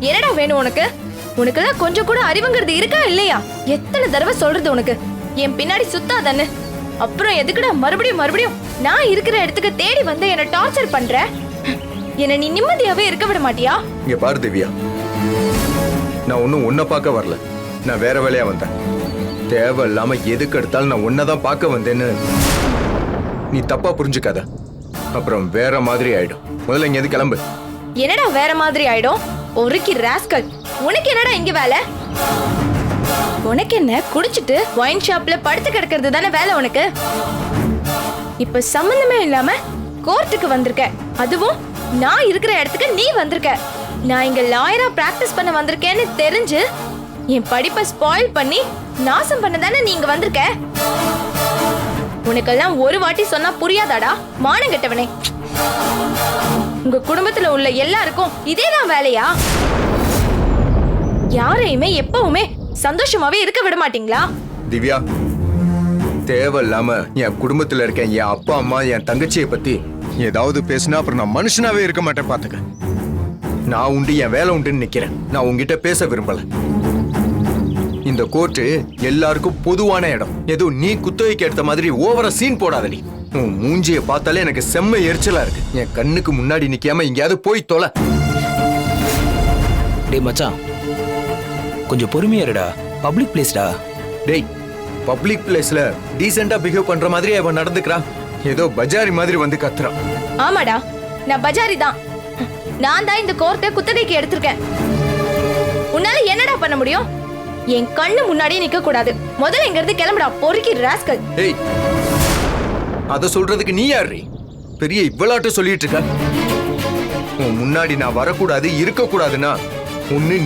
என்னடா வேணும் உனக்கு? உனக்குலாம் கொஞ்சம் கூட அறிவுங்கிறது இருக்கா இல்லையா? எத்தனை தடவை சொல்றது உனக்கு? என் பின்னாடி சுத்தாதன்னு. அப்புறம் எதுக்குடா மறுபடியும் மறுபடியும் நான் இருக்கிற இடத்துக்கு தேடி வந்து என்ன டார்ச்சர் பண்ற? என்ன நீ நிம்மதியாவே இருக்க விட மாட்டியா? இங்க பாரு திவ்யா. நான் ஒன்னும் உன்னை பார்க்க வரல. நான் வேற வேலையா வந்தேன். தேவை இல்லாம எதுக்கு எடுத்தாலும் நான் உன்னதான் பார்க்க வந்தேன்னு. நீ தப்பா புரிஞ்சுக்காத. அப்புறம் வேற மாதிரி ஆயிடும். முதல்ல இங்க எது கிளம்பு. என்னடா வேற மாதிரி ஆயிடும்? ஒருக்கி ராஸ்கல் உனக்கு என்னடா இங்க வேலை? உனக்கு என்ன குடிச்சிட்டு ஒயின் ஷாப்ல படுத்து கிடக்கிறது தானே வேலை உனக்கு? இப்ப சம்பந்தமே இல்லாம கோர்ட்டுக்கு வந்திருக்க. அதுவும் நான் இருக்கிற இடத்துக்கு நீ வந்திருக்க. நான் இங்க லாயரா பிராக்டிஸ் பண்ண வந்திருக்கேன்னு தெரிஞ்சு என் படிப்பை ஸ்பாயில் பண்ணி நாசம் பண்ண தானே நீங்க வந்திருக்க? உனக்கெல்லாம் ஒரு வாட்டி சொன்னா புரியாதாடா? மானம் கெட்டவனே. உங்க குடும்பத்துல உள்ள எல்லாருக்கும் இதேதான் வேலையா? யாரையுமே எப்பவுமே சந்தோஷமாவே இருக்க விட மாட்டீங்களா? திவ்யா தேவையில்லாம என் குடும்பத்துல இருக்க என் அப்பா அம்மா என் தங்கச்சியை பத்தி ஏதாவது பேசினா அப்புறம் நான் மனுஷனாவே இருக்க மாட்டேன் பாத்துக்க. நான் உண்டு என் வேலை உண்டுன்னு நிக்கிறேன். நான் உங்ககிட்ட பேச விரும்பல. இந்த கோர்ட்டு எல்லாருக்கும் பொதுவான இடம். எதுவும் நீ குத்தகைக்கு எடுத்த மாதிரி ஓவரா சீன் போடாதடி உன் மூஞ்சிய பார்த்தாலே எனக்கு செம்ம எரிச்சலா இருக்கு. என் கண்ணுக்கு முன்னாடி நிக்காம எங்கேயாவது போய் தொலை. டேய் மச்சான். கொஞ்சம் பொறுமையா இருடா. பப்ளிக் பிளேஸ்டா டேய் பப்ளிக் பிளேஸ்ல டீசெண்டா பிஹேவ் பண்ற மாதிரி அவன் நடந்துக்கிறா ஏதோ பஜாரி மாதிரி வந்து கத்துறான். ஆமாடா நான் பஜாரி தான். நான் தான் இந்த கோர்ட்டை குத்தகைக்கு எடுத்திருக்கேன். உன்னால என்னடா பண்ண முடியும்? என் கண்ணு முன்னாடியே நிக்க கூடாது முதல்ல இங்க இருந்து கிளம்புடா பொறுக்கி ராஸ்கல் ஏய் அதை சொல்றதுக்கு நீ யாரு பெரிய இவ்வளாட்ட சொல்லிட்டு இருக்க. உன் முன்னாடி நான் வரக்கூடாது இருக்க கூடாதுன்னா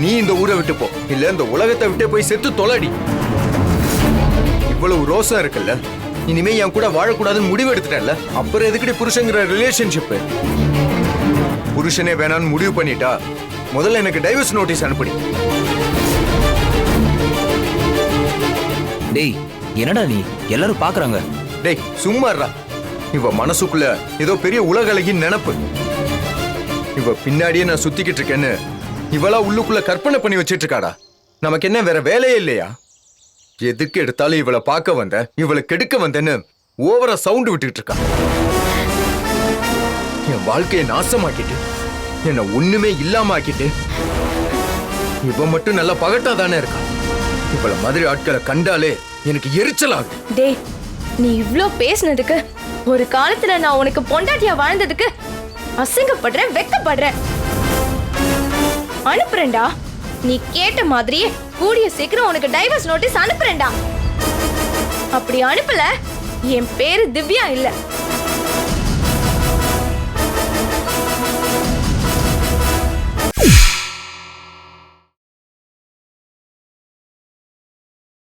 நீ இந்த ஊரை விட்டு போ. இல்ல இந்த உலகத்தை விட்டே போய் செத்து தொலைடி. இவ்வளவு ரோசம் இருக்குல்ல? இனிமே என் கூட வாழக்கூடாதுன்னு முடிவு எடுத்துட்டேன்ல? அப்புறம் எதுக்கிட்ட புருஷங்கிற ரிலேஷன்ஷிப் புருஷனே வேணான்னு முடிவு பண்ணிட்டா முதல்ல எனக்கு டைவர்ஸ் நோட்டீஸ் அனுப்புடி. டேய் என்னடா நீ? எல்லாரும் பாக்குறாங்க. டேய் சும்மாறா இவ மனசுக்குள்ள ஏதோ பெரிய உலகலகின் நினப்பு. இவ பின்னாடியே நான் சுத்திக்கிட்டு இருக்கேன்னு இவளா உள்ளுக்குள்ள கற்பனை பண்ணி வச்சிட்டு இருக்காடா நமக்கு என்ன வேற வேலையே இல்லையா? எதுக்கு எடுத்தாலும் இவளை பார்க்க வந்த இவளை கெடுக்க வந்தேன்னு ஓவரா சவுண்ட் விட்டுட்டு இருக்கா என் வாழ்க்கையை நாசமாக்கிட்டு என்னை ஒண்ணுமே இல்லாம ஆக்கிட்டு இவ மட்டும் நல்லா பகட்டா தானே இருக்கா? இவள மாதிரி ஆட்களை கண்டாலே எனக்கு எரிச்சலாகுது டேய் நீ இவ்ளோ பேசுனதுக்கு ஒரு காலத்துல நான் உனக்கு பொண்டாட்டியா வாழ்ந்ததுக்கு அசிங்கப்படுறேன் வெக்கப்படுறேன். அனுப்புறேன்டா. நீ கேட்ட மாதிரியே கூடிய சீக்கிரம் உனக்கு டைவர்ஸ் நோட்டீஸ் அனுப்புறேன்டா. அப்படி அனுப்பல என் பேரு திவ்யா இல்லை.